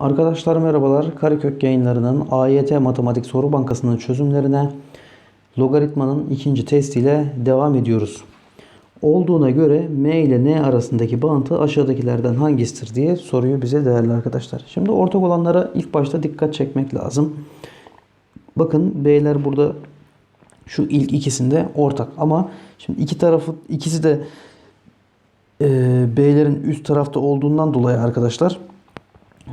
Arkadaşlar merhabalar. Karekök yayınlarının AYT Matematik Soru Bankası'nın çözümlerine logaritmanın ikinci testiyle devam ediyoruz. Olduğuna göre m ile n arasındaki bağıntı aşağıdakilerden hangisidir diye soruyor bize değerli arkadaşlar. Şimdi ortak olanlara ilk başta dikkat çekmek lazım. Bakın b'ler burada şu ilk ikisinde ortak ama şimdi iki tarafı ikisi de e, b'lerin üst tarafta olduğundan dolayı arkadaşlar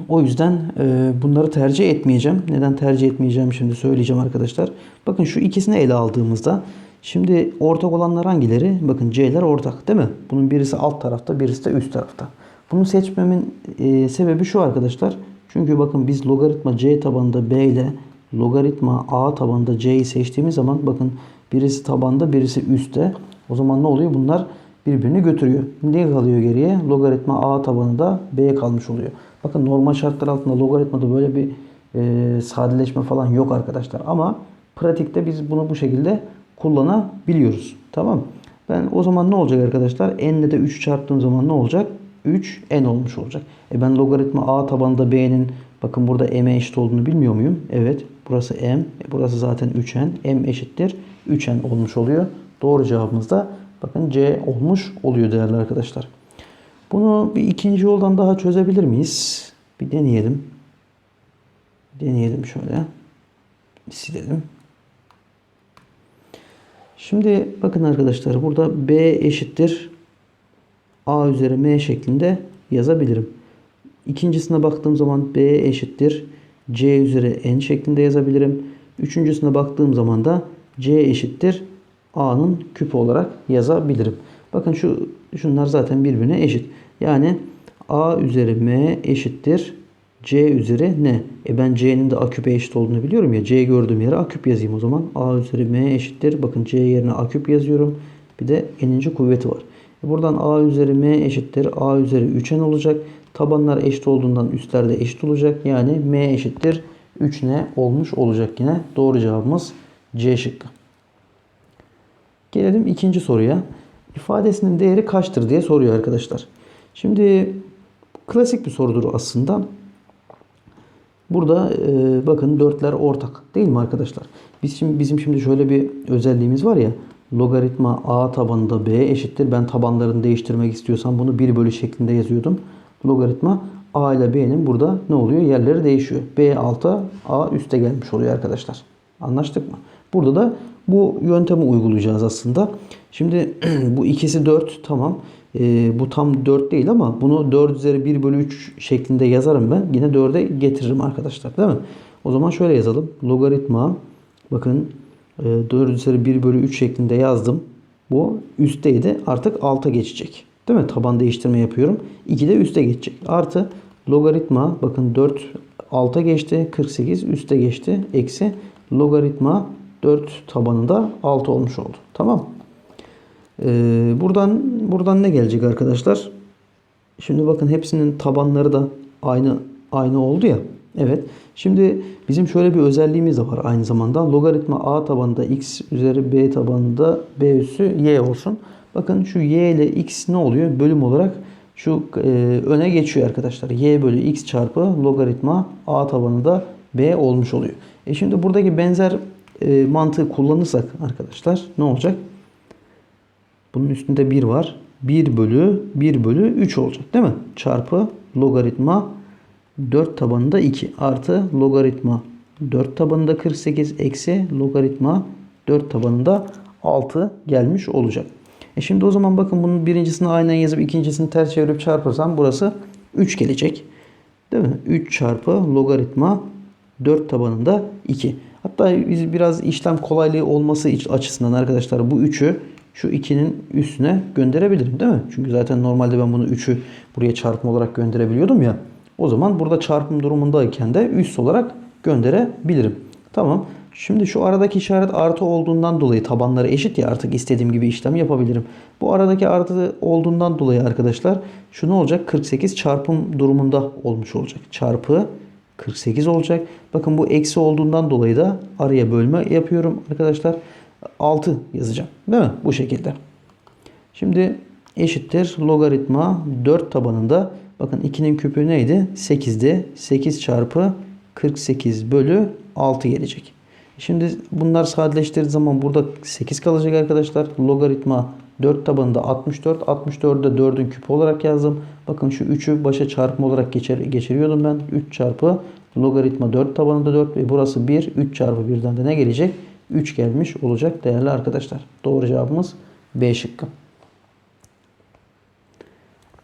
o yüzden e, bunları tercih etmeyeceğim. Neden tercih etmeyeceğim şimdi söyleyeceğim arkadaşlar. Bakın şu ikisini ele aldığımızda şimdi ortak olanlar hangileri? Bakın c'ler ortak değil mi? Bunun birisi alt tarafta birisi de üst tarafta. Bunu seçmemin e, sebebi şu arkadaşlar. Çünkü bakın biz logaritma c tabanında b ile logaritma a tabanında c'yi seçtiğimiz zaman bakın birisi tabanda birisi üstte. O zaman ne oluyor? Bunlar birbirini götürüyor. Ne kalıyor geriye? Logaritma a tabanında b kalmış oluyor. Bakın normal şartlar altında logaritmada böyle bir e, sadeleşme falan yok arkadaşlar. Ama pratikte biz bunu bu şekilde kullanabiliyoruz. Tamam. Ben o zaman ne olacak arkadaşlar? n ile de 3 çarptığım zaman ne olacak? 3 n olmuş olacak. E ben logaritma a tabanında b'nin bakın burada m'e eşit olduğunu bilmiyor muyum? Evet. Burası m. E burası zaten 3n. m eşittir 3n olmuş oluyor. Doğru cevabımız da bakın c olmuş oluyor değerli arkadaşlar. Bunu bir ikinci yoldan daha çözebilir miyiz? Bir deneyelim. Deneyelim şöyle. Silelim. Şimdi bakın arkadaşlar burada B eşittir A üzeri M şeklinde yazabilirim. İkincisine baktığım zaman B eşittir C üzeri N şeklinde yazabilirim. Üçüncüsüne baktığım zaman da C eşittir A'nın küpü olarak yazabilirim. Bakın şu şunlar zaten birbirine eşit. Yani A üzeri M eşittir C üzeri N. E ben C'nin de A küpe eşit olduğunu biliyorum ya. C gördüğüm yere A küp yazayım o zaman. A üzeri M eşittir. Bakın C yerine A küp yazıyorum. Bir de n'inci kuvveti var. E buradan A üzeri M eşittir. A üzeri 3n olacak. Tabanlar eşit olduğundan üstler de eşit olacak. Yani M eşittir 3n olmuş olacak yine. Doğru cevabımız C şıkkı. Gelelim ikinci soruya. İfadesinin değeri kaçtır diye soruyor arkadaşlar. Şimdi klasik bir sorudur aslında. Burada e, bakın dörtler ortak değil mi arkadaşlar? Biz şimdi bizim şimdi şöyle bir özelliğimiz var ya. Logaritma a tabanında b eşittir. Ben tabanlarını değiştirmek istiyorsam bunu 1 bölü şeklinde yazıyordum. Logaritma a ile b'nin burada ne oluyor? Yerleri değişiyor. b alta a üste gelmiş oluyor arkadaşlar. Anlaştık mı? Burada da bu yöntemi uygulayacağız aslında. Şimdi bu ikisi 4 tamam. E, bu tam 4 değil ama bunu 4 üzeri 1 bölü 3 şeklinde yazarım ben. Yine 4'e getiririm arkadaşlar değil mi? O zaman şöyle yazalım. Logaritma bakın e, 4 üzeri 1 bölü 3 şeklinde yazdım. Bu üstteydi. Artık alta geçecek. Değil mi? Taban değiştirme yapıyorum. 2 de üste geçecek. Artı logaritma bakın 4 alta geçti. 48 üste geçti. Eksi logaritma 4 tabanında 6 olmuş oldu. Tamam. Ee, buradan buradan ne gelecek arkadaşlar? Şimdi bakın hepsinin tabanları da aynı aynı oldu ya. Evet. Şimdi bizim şöyle bir özelliğimiz de var aynı zamanda. Logaritma a tabanında x üzeri b tabanında b üssü y olsun. Bakın şu y ile x ne oluyor? Bölüm olarak şu e, öne geçiyor arkadaşlar. y bölü x çarpı logaritma a tabanında b olmuş oluyor. E şimdi buradaki benzer e, mantığı kullanırsak arkadaşlar ne olacak? Bunun üstünde 1 var. 1 bölü 1 bölü 3 olacak değil mi? Çarpı logaritma 4 tabanında 2 artı logaritma 4 tabanında 48 eksi logaritma 4 tabanında 6 gelmiş olacak. E şimdi o zaman bakın bunun birincisini aynen yazıp ikincisini ters çevirip çarparsam burası 3 gelecek. Değil mi? 3 çarpı logaritma 4 tabanında 2. Hatta biz biraz işlem kolaylığı olması açısından arkadaşlar bu 3'ü şu 2'nin üstüne gönderebilirim değil mi? Çünkü zaten normalde ben bunu 3'ü buraya çarpım olarak gönderebiliyordum ya. O zaman burada çarpım durumundayken de üst olarak gönderebilirim. Tamam. Şimdi şu aradaki işaret artı olduğundan dolayı tabanları eşit ya artık istediğim gibi işlem yapabilirim. Bu aradaki artı olduğundan dolayı arkadaşlar şu ne olacak? 48 çarpım durumunda olmuş olacak. Çarpı 48 olacak. Bakın bu eksi olduğundan dolayı da araya bölme yapıyorum arkadaşlar. 6 yazacağım. Değil mi? Bu şekilde. Şimdi eşittir logaritma 4 tabanında Bakın 2'nin küpü neydi? 8'di. 8 çarpı 48 bölü 6 gelecek. Şimdi bunlar sadeleştirdiği zaman burada 8 kalacak arkadaşlar. Logaritma 4 tabanında 64. 64'ü de 4'ün küpü olarak yazdım. Bakın şu 3'ü başa çarpma olarak geçer, geçiriyordum ben. 3 çarpı logaritma 4 tabanında 4 ve burası 1. 3 çarpı 1'den de ne gelecek? 3 gelmiş olacak değerli arkadaşlar. Doğru cevabımız B şıkkı.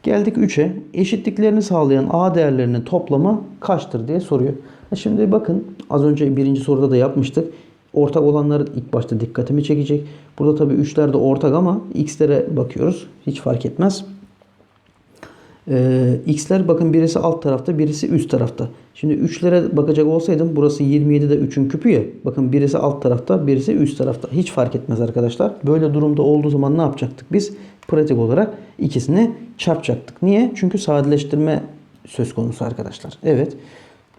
Geldik 3'e. Eşitliklerini sağlayan A değerlerinin toplamı kaçtır diye soruyor. E Şimdi bakın az önce birinci soruda da yapmıştık. Ortak olanları ilk başta dikkatimi çekecek. Burada tabii 3'ler de ortak ama x'lere bakıyoruz. Hiç fark etmez. Ee, x'ler bakın birisi alt tarafta birisi üst tarafta. Şimdi 3'lere bakacak olsaydım burası 27 de 3'ün küpü ya. Bakın birisi alt tarafta birisi üst tarafta. Hiç fark etmez arkadaşlar. Böyle durumda olduğu zaman ne yapacaktık biz? Pratik olarak ikisini çarpacaktık. Niye? Çünkü sadeleştirme söz konusu arkadaşlar. Evet.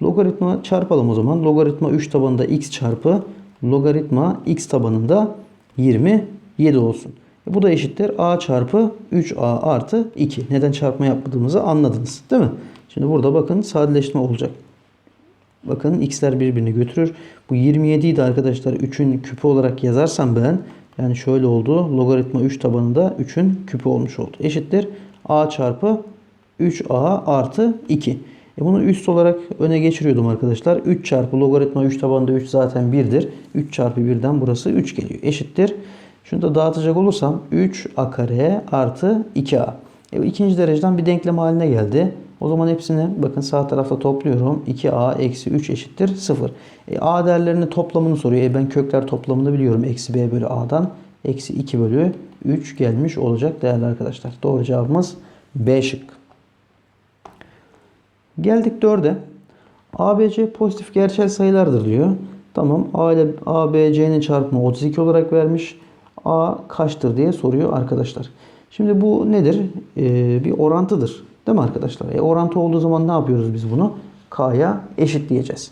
Logaritma çarpalım o zaman. Logaritma 3 tabanında x çarpı logaritma x tabanında 27 olsun. Bu da eşittir a çarpı 3a artı 2. Neden çarpma yapmadığımızı anladınız değil mi? Şimdi burada bakın sadeleşme olacak. Bakın x'ler birbirini götürür. Bu 27 idi arkadaşlar 3'ün küpü olarak yazarsam ben yani şöyle oldu. Logaritma 3 tabanında 3'ün küpü olmuş oldu. Eşittir a çarpı 3a artı 2. E bunu üst olarak öne geçiriyordum arkadaşlar. 3 çarpı logaritma 3 tabanında 3 zaten 1'dir. 3 çarpı 1'den burası 3 geliyor. Eşittir. Şunu da dağıtacak olursam 3a kare artı 2a. E, ikinci dereceden bir denklem haline geldi. O zaman hepsini bakın sağ tarafta topluyorum. 2a eksi 3 eşittir 0. E, a değerlerinin toplamını soruyor. E, ben kökler toplamını biliyorum. Eksi b bölü a'dan. Eksi 2 bölü 3 gelmiş olacak değerli arkadaşlar. Doğru cevabımız B şık. Geldik 4'e. ABC pozitif gerçel sayılardır diyor. Tamam. A ile ABC'nin çarpımı 32 olarak vermiş. A kaçtır diye soruyor arkadaşlar. Şimdi bu nedir? Ee, bir orantıdır. Değil mi arkadaşlar? E, orantı olduğu zaman ne yapıyoruz biz bunu? K'ya eşitleyeceğiz.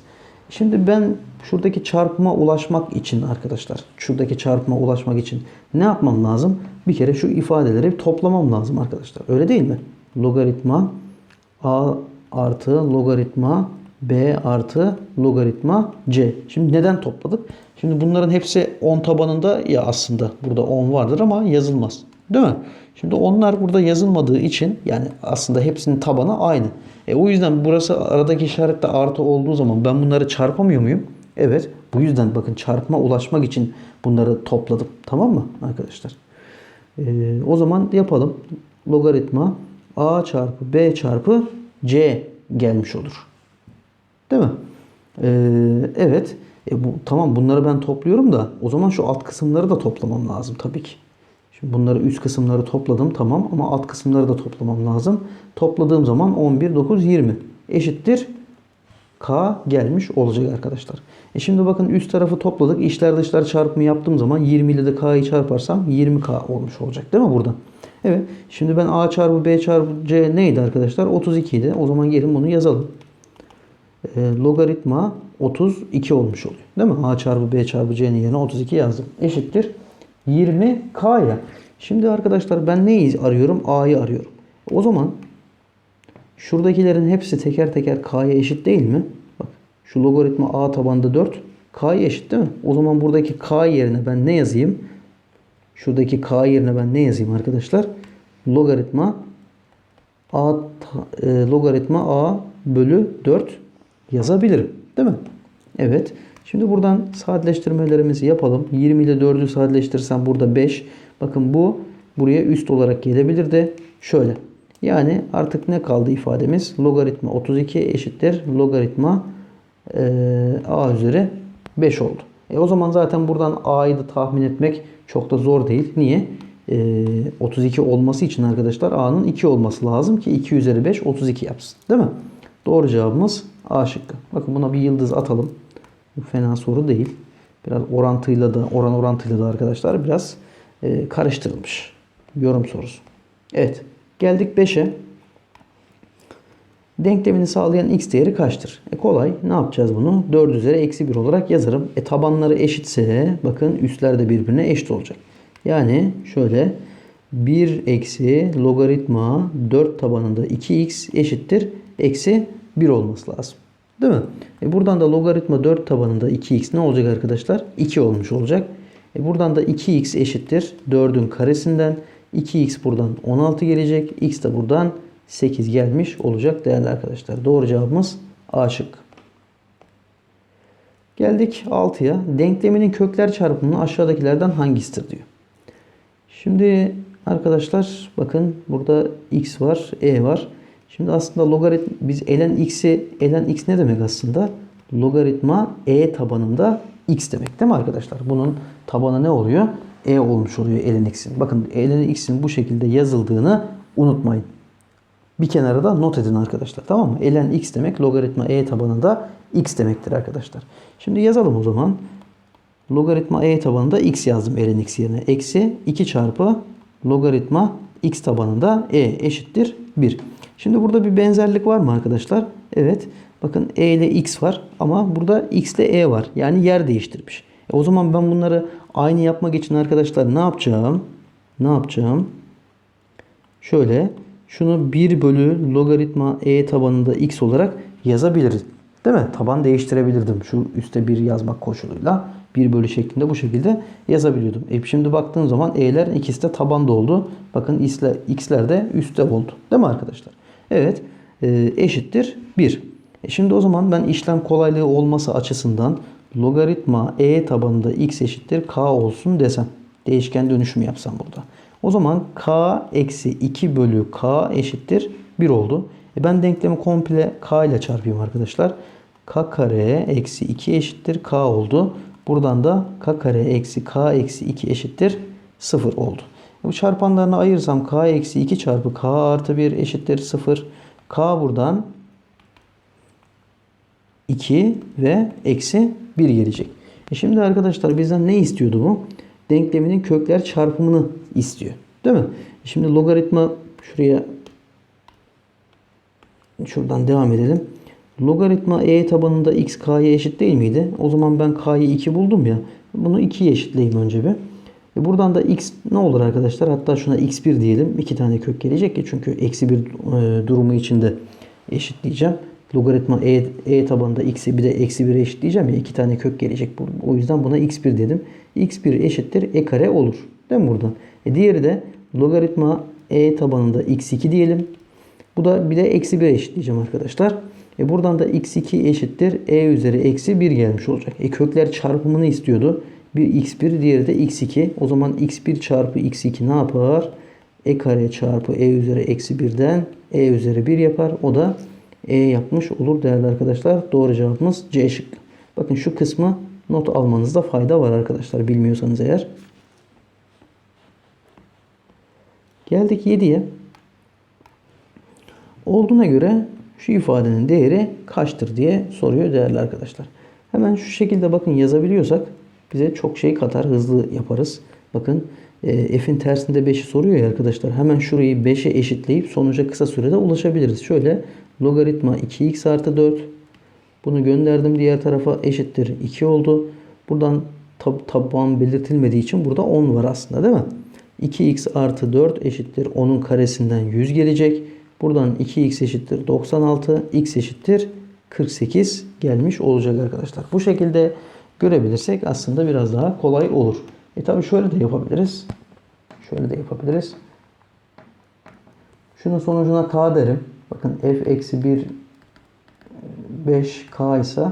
Şimdi ben şuradaki çarpıma ulaşmak için arkadaşlar, şuradaki çarpıma ulaşmak için ne yapmam lazım? Bir kere şu ifadeleri toplamam lazım arkadaşlar. Öyle değil mi? Logaritma A artı logaritma B artı logaritma C. Şimdi neden topladık? Şimdi bunların hepsi 10 tabanında ya aslında burada 10 vardır ama yazılmaz. Değil mi? Şimdi onlar burada yazılmadığı için yani aslında hepsinin tabanı aynı. E o yüzden burası aradaki işarette artı olduğu zaman ben bunları çarpamıyor muyum? Evet. Bu yüzden bakın çarpma ulaşmak için bunları topladım. Tamam mı arkadaşlar? Ee, o zaman yapalım. Logaritma A çarpı B çarpı C gelmiş olur. Değil mi? Ee, evet. E bu, tamam bunları ben topluyorum da o zaman şu alt kısımları da toplamam lazım tabii ki. Şimdi bunları üst kısımları topladım tamam ama alt kısımları da toplamam lazım. Topladığım zaman 11, 9, 20 eşittir K gelmiş olacak arkadaşlar. E şimdi bakın üst tarafı topladık. İçler dışlar çarpımı yaptığım zaman 20 ile de K'yı çarparsam 20K olmuş olacak değil mi buradan? Evet. Şimdi ben A çarpı B çarpı C neydi arkadaşlar? 32 idi. O zaman gelin bunu yazalım. E, logaritma 32 olmuş oluyor. Değil mi? A çarpı B çarpı C'nin yerine 32 yazdım. Eşittir 20K'ya. Şimdi arkadaşlar ben neyi arıyorum? A'yı arıyorum. O zaman şuradakilerin hepsi teker teker K'ya eşit değil mi? Bak şu logaritma A tabanda 4 K'ya eşit değil mi? O zaman buradaki K yerine ben ne yazayım? Şuradaki K yerine ben ne yazayım arkadaşlar? Logaritma A e, logaritma A bölü 4 yazabilirim. Değil mi? Evet. Şimdi buradan sadeleştirmelerimizi yapalım. 20 ile 4'ü sadeleştirsem burada 5. Bakın bu buraya üst olarak gelebilir de şöyle. Yani artık ne kaldı ifademiz? Logaritma 32 eşittir. Logaritma e, a üzeri 5 oldu. E o zaman zaten buradan a'yı da tahmin etmek çok da zor değil. Niye? E, 32 olması için arkadaşlar a'nın 2 olması lazım ki 2 üzeri 5 32 yapsın. Değil mi? Doğru cevabımız A şıkkı. Bakın buna bir yıldız atalım. Bu fena soru değil. Biraz orantıyla da oran orantıyla da arkadaşlar biraz e, karıştırılmış. Yorum sorusu. Evet. Geldik 5'e. Denklemini sağlayan x değeri kaçtır? E kolay. Ne yapacağız bunu? 4 üzeri eksi 1 olarak yazarım. E tabanları eşitse bakın üstler de birbirine eşit olacak. Yani şöyle 1 eksi logaritma 4 tabanında 2x eşittir eksi 1 olması lazım. Değil mi? E buradan da logaritma 4 tabanında 2x ne olacak arkadaşlar? 2 olmuş olacak. E buradan da 2x eşittir 4'ün karesinden 2x buradan 16 gelecek. x de buradan 8 gelmiş olacak değerli arkadaşlar. Doğru cevabımız A şıkkı. Geldik 6'ya. Denkleminin kökler çarpımının aşağıdakilerden hangisidir diyor. Şimdi arkadaşlar bakın burada x var, e var. Şimdi aslında logaritma biz ln x'i ln x ne demek aslında? Logaritma e tabanında x demek değil mi arkadaşlar? Bunun tabanı ne oluyor? E olmuş oluyor ln x'in. Bakın ln x'in bu şekilde yazıldığını unutmayın. Bir kenara da not edin arkadaşlar. Tamam mı? ln x demek logaritma e tabanında x demektir arkadaşlar. Şimdi yazalım o zaman. Logaritma e tabanında x yazdım ln x yerine. Eksi 2 çarpı logaritma x tabanında e eşittir 1. Şimdi burada bir benzerlik var mı arkadaşlar? Evet. Bakın e ile x var ama burada x ile e var. Yani yer değiştirmiş. E o zaman ben bunları aynı yapmak için arkadaşlar ne yapacağım? Ne yapacağım? Şöyle şunu 1 bölü logaritma e tabanında x olarak yazabiliriz. Değil mi? Taban değiştirebilirdim. Şu üstte 1 yazmak koşuluyla 1 bölü şeklinde bu şekilde yazabiliyordum. E şimdi baktığım zaman e'ler ikisi de tabanda oldu. Bakın x'ler, de üstte oldu. Değil mi arkadaşlar? Evet. E, eşittir 1. E şimdi o zaman ben işlem kolaylığı olması açısından logaritma e tabanında x eşittir k olsun desem. Değişken dönüşüm yapsam burada. O zaman k eksi 2 bölü k eşittir 1 oldu. E ben denklemi komple k ile çarpayım arkadaşlar. k kare eksi 2 eşittir k oldu. Buradan da k kare eksi k eksi 2 eşittir 0 oldu. Bu çarpanlarını ayırsam k eksi 2 çarpı k artı 1 eşittir 0. k buradan 2 ve eksi 1 gelecek. E şimdi arkadaşlar bizden ne istiyordu bu? Denkleminin kökler çarpımını istiyor. Değil mi? E şimdi logaritma şuraya şuradan devam edelim. Logaritma e tabanında x k'ya eşit değil miydi? O zaman ben k'yı 2 buldum ya. Bunu 2'ye eşitleyeyim önce bir. E buradan da x ne olur arkadaşlar? Hatta şuna x1 diyelim. 2 tane kök gelecek ki çünkü eksi 1 e, durumu içinde eşitleyeceğim. Logaritma e, e tabanında x'i bir de eksi 1'e eşitleyeceğim ya. 2 tane kök gelecek. O yüzden buna x1 dedim. x1 eşittir e kare olur. Değil mi buradan? E diğeri de logaritma e tabanında x2 diyelim. Bu da bir de eksi 1 eşitleyeceğim arkadaşlar. E buradan da x2 eşittir e üzeri eksi 1 gelmiş olacak. E kökler çarpımını istiyordu. Bir x1 diğeri de x2. O zaman x1 çarpı x2 ne yapar? e kare çarpı e üzeri eksi 1'den e üzeri 1 yapar. O da e yapmış olur değerli arkadaşlar. Doğru cevabımız C şıkkı. Bakın şu kısmı not almanızda fayda var arkadaşlar bilmiyorsanız eğer. Geldik 7'ye. Olduğuna göre şu ifadenin değeri kaçtır diye soruyor değerli arkadaşlar. Hemen şu şekilde bakın yazabiliyorsak bize çok şey katar, hızlı yaparız. Bakın e, f'in tersinde 5'i soruyor ya arkadaşlar. Hemen şurayı 5'e eşitleyip sonuca kısa sürede ulaşabiliriz. Şöyle logaritma 2x artı 4. Bunu gönderdim diğer tarafa eşittir 2 oldu. Buradan tab taban belirtilmediği için burada 10 var aslında değil mi? 2x artı 4 eşittir 10'un karesinden 100 gelecek. Buradan 2x eşittir 96, x eşittir 48 gelmiş olacak arkadaşlar. Bu şekilde görebilirsek aslında biraz daha kolay olur. E tabi şöyle de yapabiliriz. Şöyle de yapabiliriz. Şunun sonucuna k derim. Bakın f eksi 1 5k ise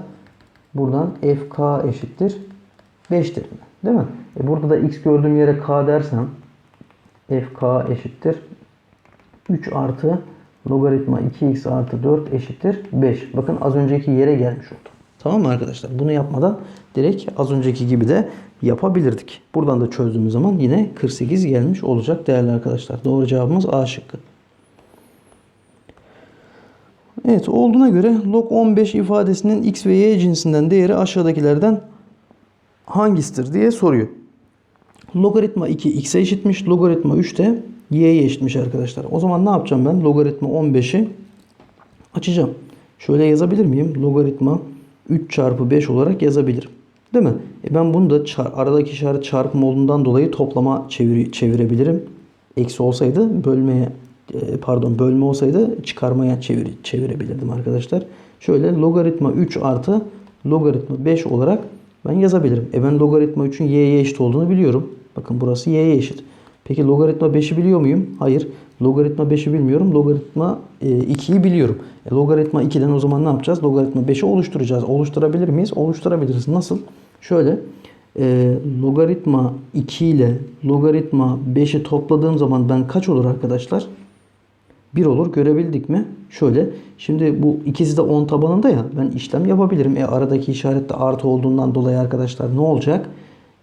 buradan fk eşittir 5 derim. Değil mi? E burada da x gördüğüm yere k dersem fk eşittir 3 artı logaritma 2x artı 4 eşittir 5. Bakın az önceki yere gelmiş oldu. Tamam mı arkadaşlar? Bunu yapmadan direkt az önceki gibi de yapabilirdik. Buradan da çözdüğümüz zaman yine 48 gelmiş olacak değerli arkadaşlar. Doğru cevabımız A şıkkı. Evet olduğuna göre log 15 ifadesinin x ve y cinsinden değeri aşağıdakilerden hangisidir diye soruyor. Logaritma 2 x'e eşitmiş. Logaritma 3 de y'ye eşitmiş arkadaşlar. O zaman ne yapacağım ben? Logaritma 15'i açacağım. Şöyle yazabilir miyim? Logaritma 3 çarpı 5 olarak yazabilirim. Değil mi? E ben bunu da aradaki işaret çarpım olduğundan dolayı toplama çevir çevirebilirim. eksi olsaydı bölmeye e, pardon bölme olsaydı çıkarmaya çevir, çevirebilirdim arkadaşlar. Şöyle logaritma 3 artı logaritma 5 olarak ben yazabilirim. E ben logaritma 3'ün y'ye eşit olduğunu biliyorum. Bakın burası y'ye eşit. Peki logaritma 5'i biliyor muyum? Hayır. Logaritma 5'i bilmiyorum. Logaritma e, 2'yi biliyorum. E, logaritma 2'den o zaman ne yapacağız? Logaritma 5'i oluşturacağız. Oluşturabilir miyiz? Oluşturabiliriz. Nasıl? Şöyle e, logaritma 2 ile logaritma 5'i topladığım zaman ben kaç olur arkadaşlar? 1 olur. Görebildik mi? Şöyle. Şimdi bu ikisi de 10 tabanında ya. Ben işlem yapabilirim. E aradaki işaret de artı olduğundan dolayı arkadaşlar ne olacak?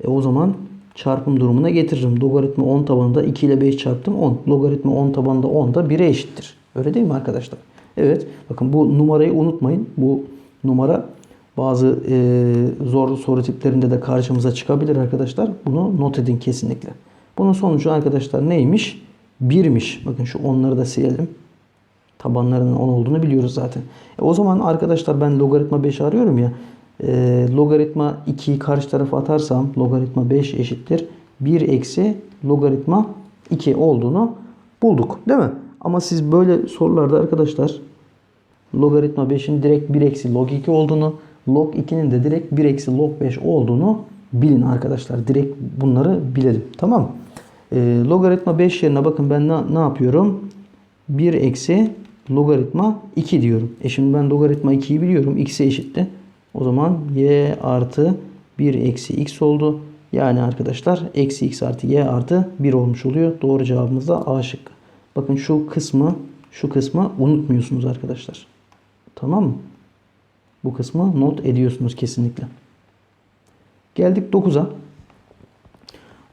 E o zaman çarpım durumuna getiririm. Logaritma 10 tabanında 2 ile 5 çarptım 10. Logaritma 10 tabanında 10 da 1'e eşittir. Öyle değil mi arkadaşlar? Evet. Bakın bu numarayı unutmayın. Bu numara bazı e, zor soru tiplerinde de karşımıza çıkabilir arkadaşlar. Bunu not edin kesinlikle. Bunun sonucu arkadaşlar neymiş? 1'miş. Bakın şu onları da silelim. Tabanlarının 10 olduğunu biliyoruz zaten. E o zaman arkadaşlar ben logaritma 5 arıyorum ya. E, logaritma 2'yi karşı tarafa atarsam logaritma 5 eşittir. 1 eksi logaritma 2 olduğunu bulduk. Değil mi? Ama siz böyle sorularda arkadaşlar logaritma 5'in direkt 1 eksi log 2 olduğunu, log 2'nin de direkt 1 eksi log 5 olduğunu bilin arkadaşlar. Direkt bunları bilelim. Tamam mı? E, logaritma 5 yerine bakın ben ne, ne yapıyorum? 1 eksi logaritma 2 diyorum. E şimdi ben logaritma 2'yi biliyorum. X'e eşitti. O zaman y artı 1 eksi x oldu. Yani arkadaşlar eksi x artı y artı 1 olmuş oluyor. Doğru cevabımız da A şıkkı. Bakın şu kısmı şu kısmı unutmuyorsunuz arkadaşlar. Tamam mı? Bu kısmı not ediyorsunuz kesinlikle. Geldik 9'a.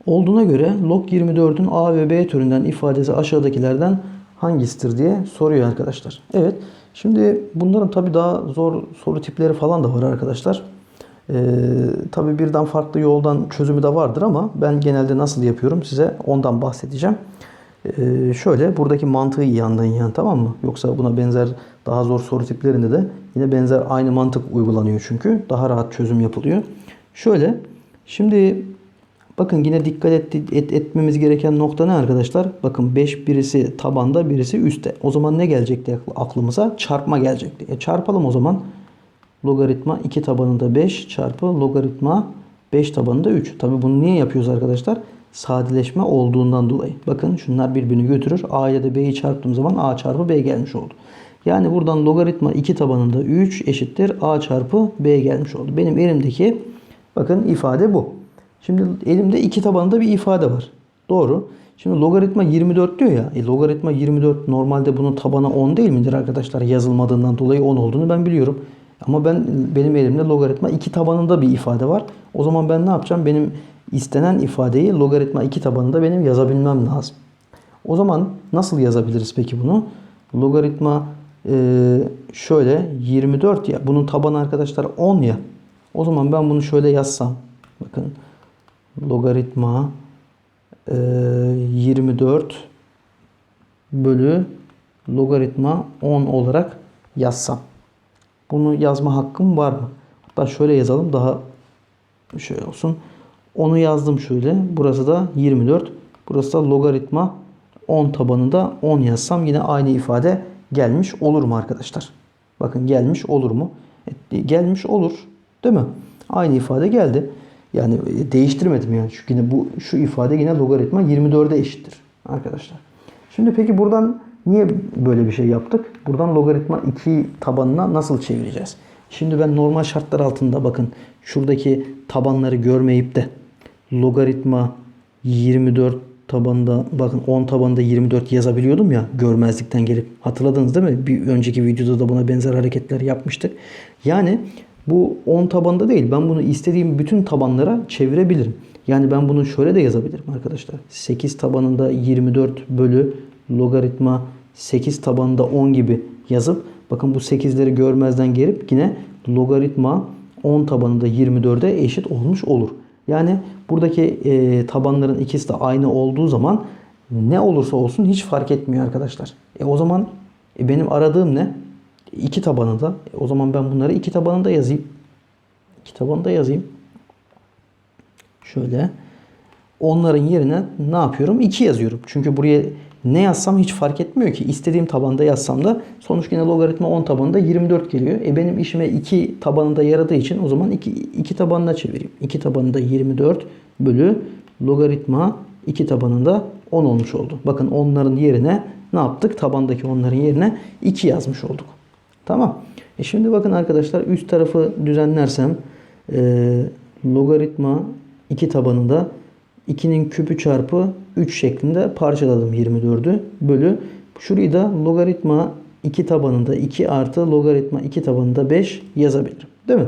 Olduğuna göre log 24'ün A ve B türünden ifadesi aşağıdakilerden hangisidir diye soruyor arkadaşlar. Evet. Şimdi bunların tabi daha zor soru tipleri falan da var arkadaşlar. Ee, tabi birden farklı yoldan çözümü de vardır ama ben genelde nasıl yapıyorum size ondan bahsedeceğim. Ee, şöyle buradaki mantığı iyi anlayın tamam mı? Yoksa buna benzer daha zor soru tiplerinde de yine benzer aynı mantık uygulanıyor çünkü. Daha rahat çözüm yapılıyor. Şöyle şimdi bakın yine dikkat et, et, etmemiz gereken nokta ne arkadaşlar? Bakın 5 birisi tabanda birisi üstte. O zaman ne gelecekti aklımıza? Çarpma gelecekti. E çarpalım o zaman. Logaritma 2 tabanında 5 çarpı logaritma 5 tabanında 3. Tabi bunu niye yapıyoruz arkadaşlar? Sadeleşme olduğundan dolayı. Bakın şunlar birbirini götürür. A ile de B'yi çarptığım zaman A çarpı B gelmiş oldu. Yani buradan logaritma 2 tabanında 3 eşittir A çarpı B gelmiş oldu. Benim elimdeki bakın ifade bu. Şimdi elimde 2 tabanında bir ifade var. Doğru. Şimdi logaritma 24 diyor ya. E, logaritma 24 normalde bunun tabanı 10 değil midir arkadaşlar? Yazılmadığından dolayı 10 olduğunu ben biliyorum. Ama ben benim elimde logaritma 2 tabanında bir ifade var. O zaman ben ne yapacağım? Benim istenen ifadeyi logaritma 2 tabanında benim yazabilmem lazım. O zaman nasıl yazabiliriz peki bunu? Logaritma e, şöyle 24 ya. Bunun tabanı arkadaşlar 10 ya. O zaman ben bunu şöyle yazsam. Bakın logaritma e, 24 bölü logaritma 10 olarak yazsam. Bunu yazma hakkım var mı? Hatta şöyle yazalım daha şöyle olsun. Onu yazdım şöyle. Burası da 24. Burası da logaritma 10 tabanında 10 yazsam yine aynı ifade gelmiş olur mu arkadaşlar? Bakın gelmiş olur mu? E, gelmiş olur. Değil mi? Aynı ifade geldi. Yani e, değiştirmedim yani. Çünkü yine bu şu ifade yine logaritma 24'e eşittir arkadaşlar. Şimdi peki buradan niye böyle bir şey yaptık? Buradan logaritma 2 tabanına nasıl çevireceğiz? Şimdi ben normal şartlar altında bakın şuradaki tabanları görmeyip de logaritma 24 tabanında bakın 10 tabanında 24 yazabiliyordum ya görmezlikten gelip hatırladınız değil mi? Bir önceki videoda da buna benzer hareketler yapmıştık. Yani bu 10 tabanda değil. Ben bunu istediğim bütün tabanlara çevirebilirim. Yani ben bunu şöyle de yazabilirim arkadaşlar. 8 tabanında 24 bölü logaritma 8 tabanında 10 gibi yazıp bakın bu 8'leri görmezden gelip yine logaritma 10 tabanında 24'e eşit olmuş olur. Yani buradaki e, tabanların ikisi de aynı olduğu zaman ne olursa olsun hiç fark etmiyor arkadaşlar. E o zaman e, benim aradığım ne? İki tabanında. O zaman ben bunları iki tabanında yazayım. İki tabanında yazayım. Şöyle. Onların yerine ne yapıyorum? 2 yazıyorum. Çünkü buraya ne yazsam hiç fark etmiyor ki. İstediğim tabanda yazsam da sonuç yine logaritma 10 tabanında 24 geliyor. E benim işime 2 tabanında yaradığı için o zaman 2, 2 tabanına çevireyim. 2 tabanında 24 bölü logaritma 2 tabanında 10 olmuş oldu. Bakın onların yerine ne yaptık? Tabandaki onların yerine 2 yazmış olduk. Tamam. E şimdi bakın arkadaşlar üst tarafı düzenlersem e, logaritma 2 tabanında 2'nin küpü çarpı 3 şeklinde parçaladım 24'ü bölü. Şurayı da logaritma 2 tabanında 2 artı logaritma 2 tabanında 5 yazabilirim. Değil mi?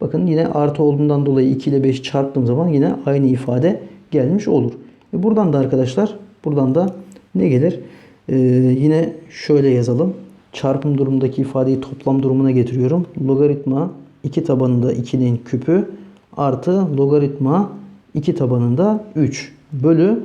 Bakın yine artı olduğundan dolayı 2 ile 5 çarptığım zaman yine aynı ifade gelmiş olur. E buradan da arkadaşlar buradan da ne gelir? Ee, yine şöyle yazalım. Çarpım durumundaki ifadeyi toplam durumuna getiriyorum. Logaritma 2 tabanında 2'nin küpü artı logaritma 2 tabanında 3 bölü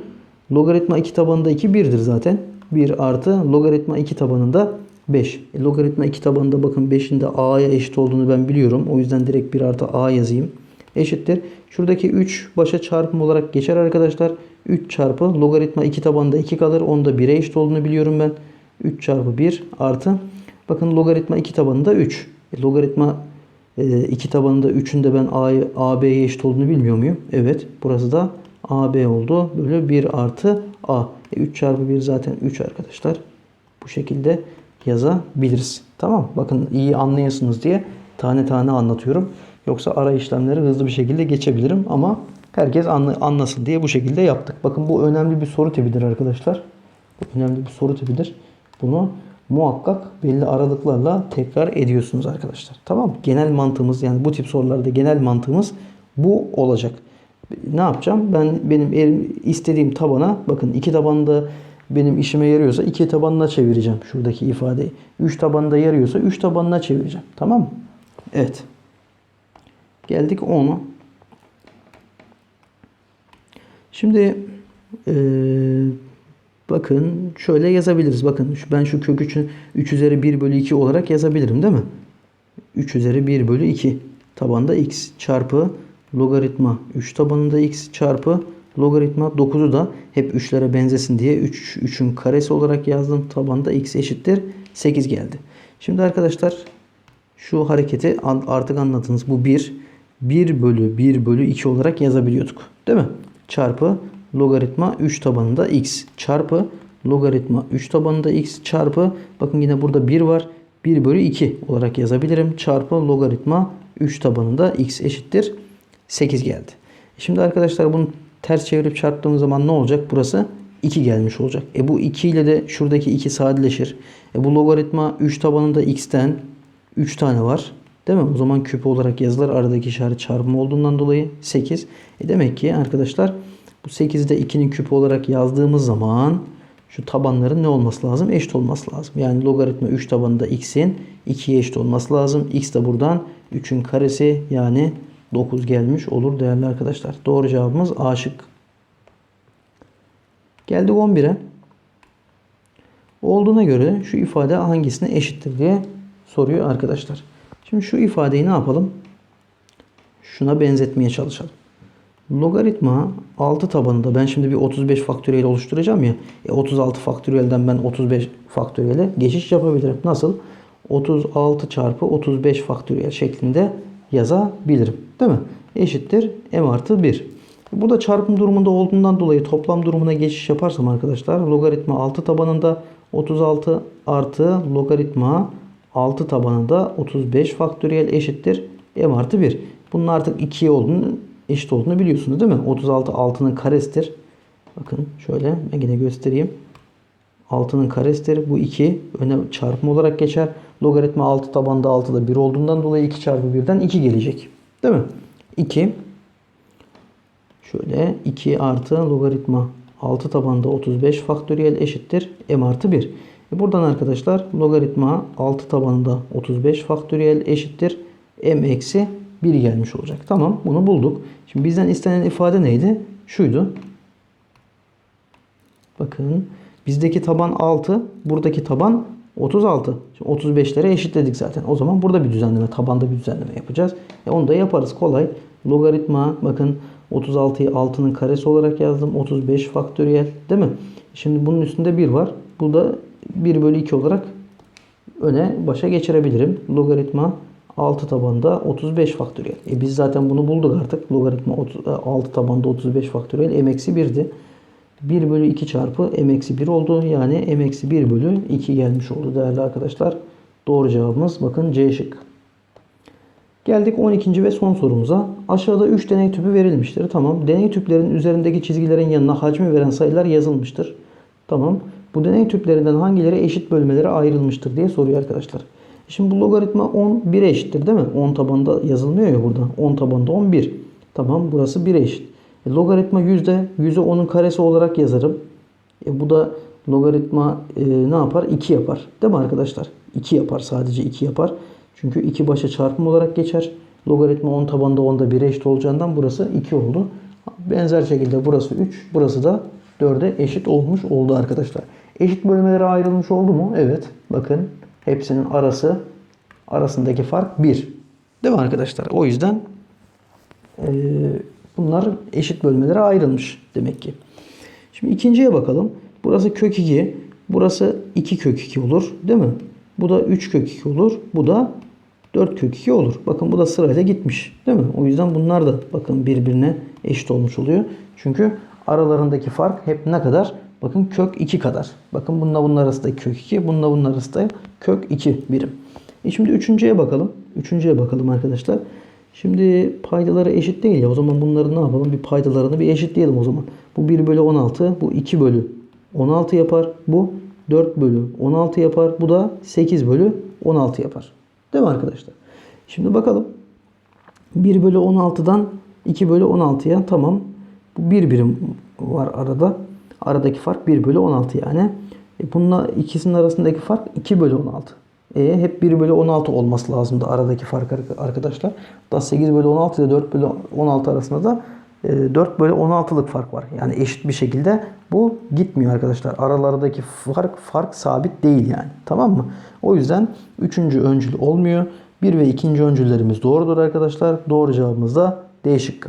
logaritma 2 tabanında 2 1'dir zaten. 1 artı logaritma 2 tabanında 5. E, logaritma 2 tabanında bakın 5'in de a'ya eşit olduğunu ben biliyorum. O yüzden direkt 1 artı a yazayım. Eşittir. Şuradaki 3 başa çarpım olarak geçer arkadaşlar. 3 çarpı logaritma 2 tabanında 2 kalır. Onda 1'e eşit olduğunu biliyorum ben. 3 çarpı 1 artı. Bakın logaritma 2 tabanında 3. E, logaritma 2 tabanında 3'ün de ben AB'ye eşit olduğunu bilmiyor muyum? Evet. Burası da AB oldu. Böyle 1 artı A. E, 3 çarpı 1 zaten 3 arkadaşlar. Bu şekilde yazabiliriz. Tamam. Bakın iyi anlayasınız diye tane tane anlatıyorum. Yoksa ara işlemleri hızlı bir şekilde geçebilirim ama herkes anlasın diye bu şekilde yaptık. Bakın bu önemli bir soru tipidir arkadaşlar. Bu önemli bir soru tipidir. Bunu muhakkak belli aralıklarla tekrar ediyorsunuz arkadaşlar. Tamam Genel mantığımız yani bu tip sorularda genel mantığımız bu olacak. Ne yapacağım? Ben benim elim, istediğim tabana bakın iki tabanda benim işime yarıyorsa iki tabanına çevireceğim şuradaki ifadeyi. Üç tabanında yarıyorsa üç tabanına çevireceğim. Tamam mı? Evet. Geldik 10'a. Şimdi eee Bakın şöyle yazabiliriz. Bakın ben şu kök 3'ün 3 üzeri 1 bölü 2 olarak yazabilirim değil mi? 3 üzeri 1 bölü 2 tabanda x çarpı logaritma 3 tabanında x çarpı logaritma 9'u da hep 3'lere benzesin diye 3 3'ün karesi olarak yazdım. Tabanda x eşittir 8 geldi. Şimdi arkadaşlar şu hareketi artık anladınız. Bu 1 1 bölü 1 bölü 2 olarak yazabiliyorduk. Değil mi? Çarpı logaritma 3 tabanında x çarpı logaritma 3 tabanında x çarpı bakın yine burada 1 var. 1 bölü 2 olarak yazabilirim. Çarpı logaritma 3 tabanında x eşittir 8 geldi. Şimdi arkadaşlar bunu ters çevirip çarptığımız zaman ne olacak? Burası 2 gelmiş olacak. E bu 2 ile de şuradaki 2 sadeleşir. E bu logaritma 3 tabanında x'ten 3 tane var. Değil mi? O zaman küp olarak yazılır. Aradaki işaret çarpımı olduğundan dolayı 8. E demek ki arkadaşlar bu 8'de 2'nin küpü olarak yazdığımız zaman şu tabanların ne olması lazım? Eşit olması lazım. Yani logaritma 3 tabanında x'in 2'ye eşit olması lazım. x de buradan 3'ün karesi yani 9 gelmiş olur değerli arkadaşlar. Doğru cevabımız A şık. Geldik 11'e. Olduğuna göre şu ifade hangisine eşittir diye soruyor arkadaşlar. Şimdi şu ifadeyi ne yapalım? Şuna benzetmeye çalışalım. Logaritma 6 tabanında ben şimdi bir 35 faktöriyel oluşturacağım ya. E 36 faktöriyelden ben 35 faktöriyele geçiş yapabilirim. Nasıl? 36 çarpı 35 faktöriyel şeklinde yazabilirim. Değil mi? Eşittir m artı 1. Burada çarpım durumunda olduğundan dolayı toplam durumuna geçiş yaparsam arkadaşlar logaritma 6 tabanında 36 artı logaritma 6 tabanında 35 faktöriyel eşittir m artı 1. Bunun artık 2'ye olduğunu eşit olduğunu biliyorsunuz değil mi? 36 6'nın karesidir. Bakın şöyle ben yine göstereyim. 6'nın karesidir. Bu 2 öne çarpım olarak geçer. Logaritma 6 tabanda 6'da 1 olduğundan dolayı 2 çarpı 1'den 2 gelecek. Değil mi? 2 şöyle 2 artı logaritma 6 tabanda 35 faktöriyel eşittir m artı 1. E buradan arkadaşlar logaritma 6 tabanında 35 faktöriyel eşittir m eksi 1 gelmiş olacak. Tamam bunu bulduk. Şimdi bizden istenen ifade neydi? Şuydu. Bakın bizdeki taban 6, buradaki taban 36. Şimdi 35'lere eşitledik zaten. O zaman burada bir düzenleme, tabanda bir düzenleme yapacağız. E onu da yaparız kolay. Logaritma bakın 36'yı 6'nın karesi olarak yazdım. 35 faktöriyel değil mi? Şimdi bunun üstünde 1 var. Bu da 1 bölü 2 olarak öne başa geçirebilirim. Logaritma 6 tabanda 35 faktöriyel. E biz zaten bunu bulduk artık. Logaritma 30 e, 6 tabanda 35 faktöriyel m eksi 1'di. 1 bölü 2 çarpı m eksi 1 oldu. Yani m eksi 1 bölü 2 gelmiş oldu değerli arkadaşlar. Doğru cevabımız bakın C şık. Geldik 12. ve son sorumuza. Aşağıda 3 deney tüpü verilmiştir. Tamam. Deney tüplerin üzerindeki çizgilerin yanına hacmi veren sayılar yazılmıştır. Tamam. Bu deney tüplerinden hangileri eşit bölmelere ayrılmıştır diye soruyor arkadaşlar. Şimdi bu logaritma 10 1'e eşittir değil mi? 10 tabanda yazılmıyor ya burada. 10 tabanda 11. Tamam burası 1'e eşit. E, logaritma yüzde 100'ü 10'un karesi olarak yazarım. E, bu da logaritma e, ne yapar? 2 yapar. Değil mi arkadaşlar? 2 yapar. Sadece 2 yapar. Çünkü 2 başa çarpım olarak geçer. Logaritma 10 tabanda 10'da 1'e eşit olacağından burası 2 oldu. Benzer şekilde burası 3. Burası da 4'e eşit olmuş oldu arkadaşlar. Eşit bölmelere ayrılmış oldu mu? Evet. Bakın hepsinin arası arasındaki fark 1. Değil mi arkadaşlar? O yüzden e, bunlar eşit bölmelere ayrılmış demek ki. Şimdi ikinciye bakalım. Burası kök 2. Burası 2 kök 2 olur. Değil mi? Bu da 3 kök 2 olur. Bu da 4 kök 2 olur. Bakın bu da sırayla gitmiş. Değil mi? O yüzden bunlar da bakın birbirine eşit olmuş oluyor. Çünkü aralarındaki fark hep ne kadar? Bakın kök 2 kadar. Bakın bununla bunun arasında kök 2. Bununla bunun arasında kök 2 birim. E şimdi üçüncüye bakalım. Üçüncüye bakalım arkadaşlar. Şimdi paydaları eşit değil ya. O zaman bunları ne yapalım? Bir paydalarını bir eşitleyelim o zaman. Bu 1 bölü 16. Bu 2 bölü 16 yapar. Bu 4 bölü 16 yapar. Bu da 8 bölü 16 yapar. Değil mi arkadaşlar? Şimdi bakalım. 1 bölü 16'dan 2 bölü 16'ya tamam. Bu 1 birim var arada. Aradaki fark 1 bölü 16 yani. E bununla ikisinin arasındaki fark 2 bölü 16. E hep 1 bölü 16 olması lazımdı aradaki fark arkadaşlar. Da 8 bölü 16 ile 4 bölü 16 arasında da 4 bölü 16'lık fark var. Yani eşit bir şekilde bu gitmiyor arkadaşlar. Aralardaki fark fark sabit değil yani. Tamam mı? O yüzden 3. öncül olmuyor. 1 ve 2. öncüllerimiz doğrudur arkadaşlar. Doğru cevabımız da D şıkkı.